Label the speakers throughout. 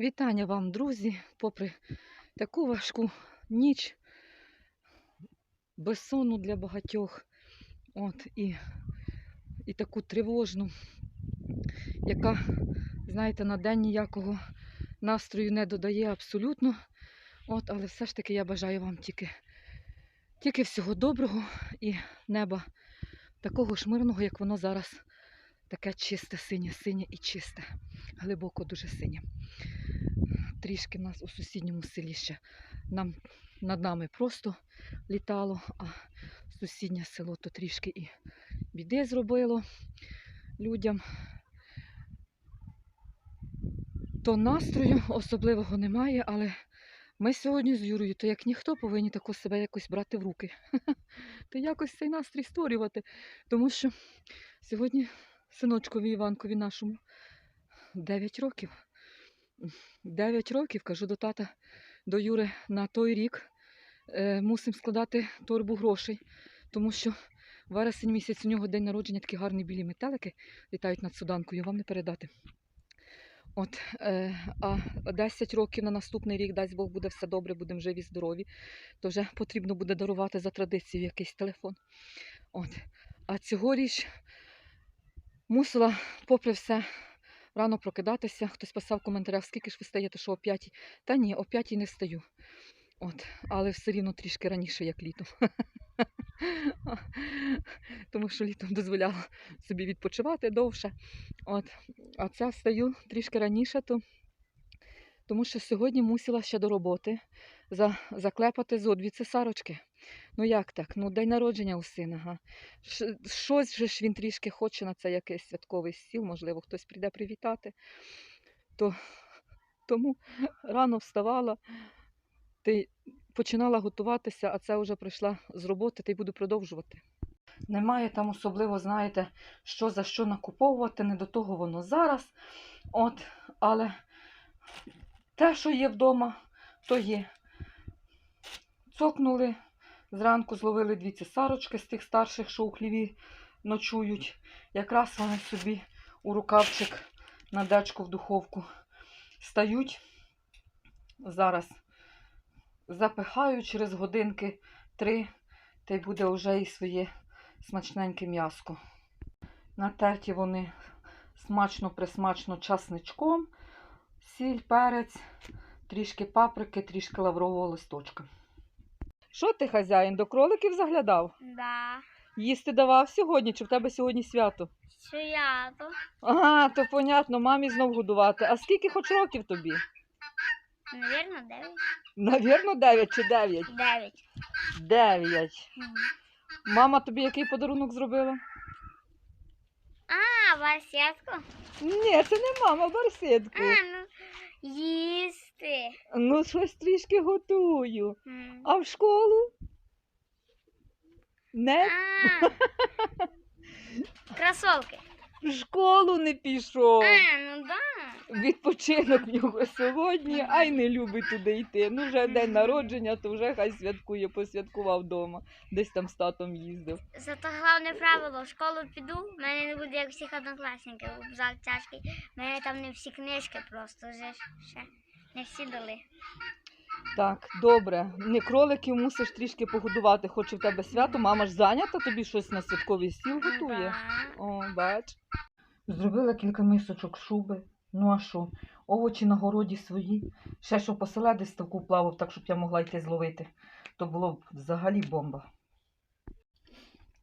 Speaker 1: Вітання вам, друзі, попри таку важку ніч, безсонну для багатьох, от, і, і таку тривожну, яка, знаєте, на день ніякого настрою не додає абсолютно. От, але все ж таки я бажаю вам тільки, тільки всього доброго і неба такого ж мирного, як воно зараз таке чисте, синє, синє і чисте, глибоко дуже синє трішки в нас у сусідньому селі ще нам, над нами просто літало, а сусіднє село то трішки і біди зробило людям. То настрою особливого немає, але ми сьогодні з Юрою, то як ніхто повинні тако себе якось брати в руки. То якось цей настрій створювати. Тому що сьогодні синочкові Іванкові нашому 9 років. 9 років, кажу до тата, до Юри на той рік е, мусимо складати торбу грошей, тому що вересень місяць у нього день народження, такі гарні білі метелики літають над суданкою, вам не передати. От, е, а 10 років на наступний рік, дасть Бог, буде все добре, будемо живі, здорові, то вже потрібно буде дарувати за традицією якийсь телефон. От. А цьогоріч мусила, попри все, рано прокидатися. Хтось писав в коментарях, скільки ж ви стаєте, що о п'ятій. Та ні, о п'ятій не встаю. От, але все рівно трішки раніше, як літом. Тому що літом дозволяло собі відпочивати довше. От. А це встаю трішки раніше, то, тому що сьогодні мусила ще до роботи за, заклепати зо дві цесарочки. Ну як так? Ну, день народження у сина. Га. Щось же ж він трішки хоче на це якийсь святковий стіл, можливо, хтось прийде привітати. То, тому рано вставала, ти починала готуватися, а це вже прийшла з роботи, та й буду продовжувати. Немає там особливо, знаєте, що за що накуповувати, не до того воно зараз. От, але те, що є вдома, то є. Цокнули, зранку зловили дві цесарочки з тих старших, що у хліві ночують. Якраз вони собі у рукавчик на дечку в духовку стають. Зараз запихаю через годинки три, та й буде вже і своє смачненьке м'яско. Натерті вони смачно-присмачно часничком, сіль, перець, трішки паприки, трішки лаврового листочка. Що ти, хазяїн, до кроликів заглядав?
Speaker 2: Да.
Speaker 1: Їсти давав сьогодні, чи в тебе сьогодні свято?
Speaker 2: Свято.
Speaker 1: Ага, то понятно, мамі знов годувати. А скільки хоч років тобі?
Speaker 2: Навірно, дев'ять.
Speaker 1: Навірно, дев'ять чи
Speaker 2: дев'ять?
Speaker 1: Дев'ять.
Speaker 2: Дев'ять.
Speaker 1: Мама тобі який подарунок зробила?
Speaker 2: А, басетку?
Speaker 1: Ні, це не мама, барсетку.
Speaker 2: А, ну, їсти.
Speaker 1: Ну, щось трішки готую.
Speaker 2: М.
Speaker 1: А в школу? Не
Speaker 2: А. Кросовки.
Speaker 1: в школу не пішов.
Speaker 2: А, ну да.
Speaker 1: Відпочинок в нього сьогодні, а й не любить туди йти. Ну, вже день народження, то вже хай святкує, посвяткував вдома. Десь там з татом їздив.
Speaker 2: Зато головне правило, в школу піду, в мене не буде як всіх однокласників, зал тяжкий. В мене там не всі книжки просто вже ще. Не всі дали.
Speaker 1: Так, добре. Не кроликів мусиш трішки погодувати, хоч і в тебе свято, мама ж зайнята, тобі щось на святковий стіл готує.
Speaker 2: Да.
Speaker 1: О, бач. Зробила кілька мисочок шуби. Ну а що? Овочі на городі свої. Ще що поселедись таку плавав, так щоб я могла йти зловити. То було б взагалі бомба.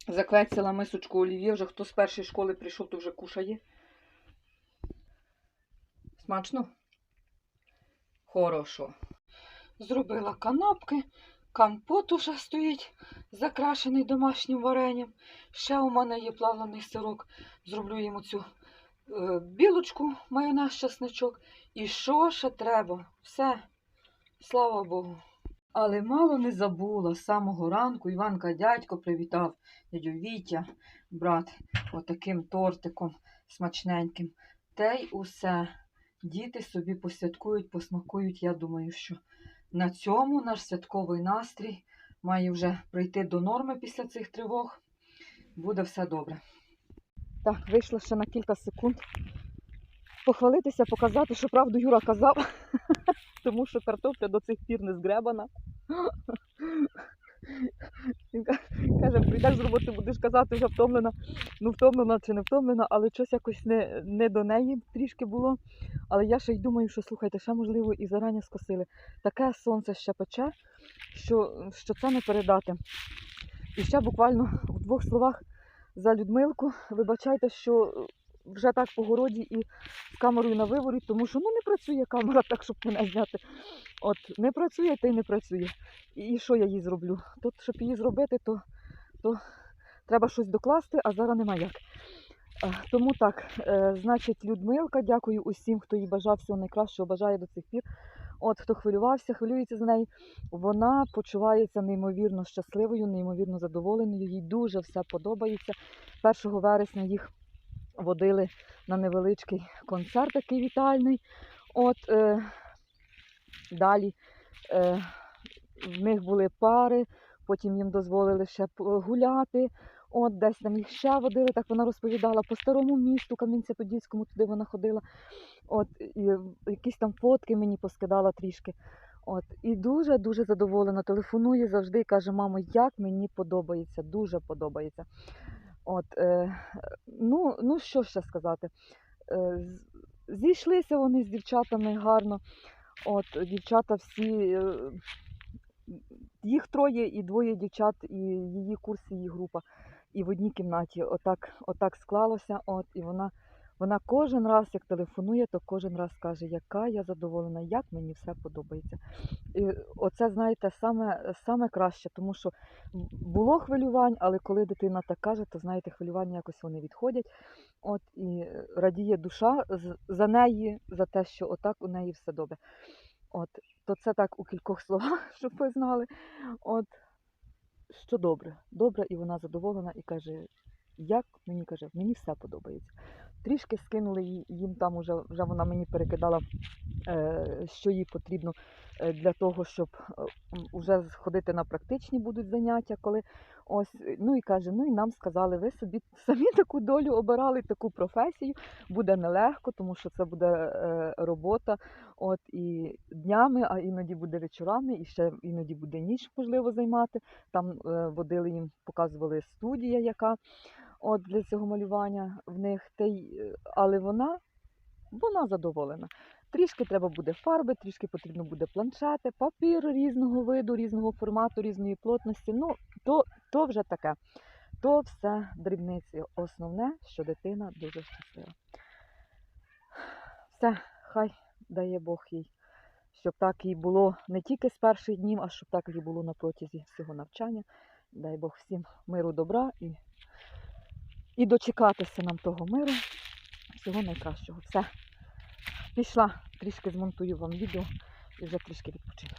Speaker 1: Заквецяла мисочку олів'є, вже хто з першої школи прийшов, то вже кушає. Смачно? Хорошо. Зробила канапки, компот уже стоїть, закрашений домашнім варенням. Ще у мене є плавлений сирок. Зроблю йому цю білочку, майонез, чесничок. І що ще треба? Все, слава Богу. Але мало не забула. З самого ранку Іванка дядько привітав дядю Вітя, брат, отаким тортиком смачненьким. Те й усе. Діти собі посвяткують, посмакують. Я думаю, що на цьому наш святковий настрій має вже прийти до норми після цих тривог. Буде все добре. Так, вийшла ще на кілька секунд похвалитися, показати, що правду Юра казав, тому що картопля до цих пір не згребана. Він каже, прийдеш з роботи, будеш казати, вже втомлена. Ну, втомлена чи не втомлена, але щось якось не, не до неї трішки було. Але я ще й думаю, що слухайте, ще можливо і зарані скосили. Таке сонце ще пече, що, що це не передати. І ще буквально в двох словах за Людмилку. Вибачайте, що вже так по городі і з камерою на виворі, тому що ну не працює камера так, щоб мене зняти. От не працює, та й не працює. І, що я їй зроблю? Тут, щоб її зробити, то, то треба щось докласти, а зараз нема як. Е, Тому так, е, значить, Людмилка, дякую усім, хто їй бажав всього найкращого, бажає до цих пір. От хто хвилювався, хвилюється за неї. Вона почувається неймовірно щасливою, неймовірно задоволеною. Їй дуже все подобається. 1 вересня їх водили на невеличкий концерт такий вітальний. От е, далі е, в них були пари, потім їм дозволили ще гуляти. От десь там їх ще водили, так вона розповідала по старому місту, Кам'янця-Подільському, туди вона ходила. От, і якісь там фотки мені поскидала трішки. От, і дуже-дуже задоволена. Телефонує завжди і каже, мамо, як мені подобається, дуже подобається. От, е, ну, ну, що ще сказати? Е, зійшлися вони з дівчатами гарно. От, дівчата всі, е, їх троє і двоє дівчат, і її курс, і її група. І в одній кімнаті отак, отак склалося. От, і вона, вона кожен раз, як телефонує, то кожен раз каже, яка я задоволена, як мені все подобається. І оце, знаєте, саме, саме краще, тому що було хвилювань, але коли дитина так каже, то знаєте, хвилювання якось вони відходять. От і радіє душа за неї, за те, що отак у неї все добре. От, то це так у кількох словах, щоб ви знали. От, що добре, добре, і вона задоволена і каже, як мені каже, мені все подобається. Трішки скинули їм там уже, вже вона мені перекидала, е, що їй потрібно е, для того, щоб е, м, уже ходити на практичні будуть заняття, коли ось, е, ну і каже, ну і нам сказали, ви собі самі таку долю обирали, таку професію, буде нелегко, тому що це буде е, робота, от і днями, а іноді буде вечорами, і ще іноді буде ніч, можливо, займати. Там е, водили їм, показували студія, яка от для цього малювання в них. Е, але вона, вона задоволена. Трішки треба буде фарби, трішки потрібно буде планшети, папір різного виду, різного формату, різної плотності. Ну, то, то вже таке. То все дрібниці. Основне, що дитина дуже щаслива. Все, хай дає Бог їй, щоб так і було не тільки з перших днів, а щоб так і було на протязі всього навчання. Дай Бог всім миру, добра і, і дочекатися нам того миру. Всього найкращого. Все. Пішла, трішки змонтую вам відео і вже трішки відпочину.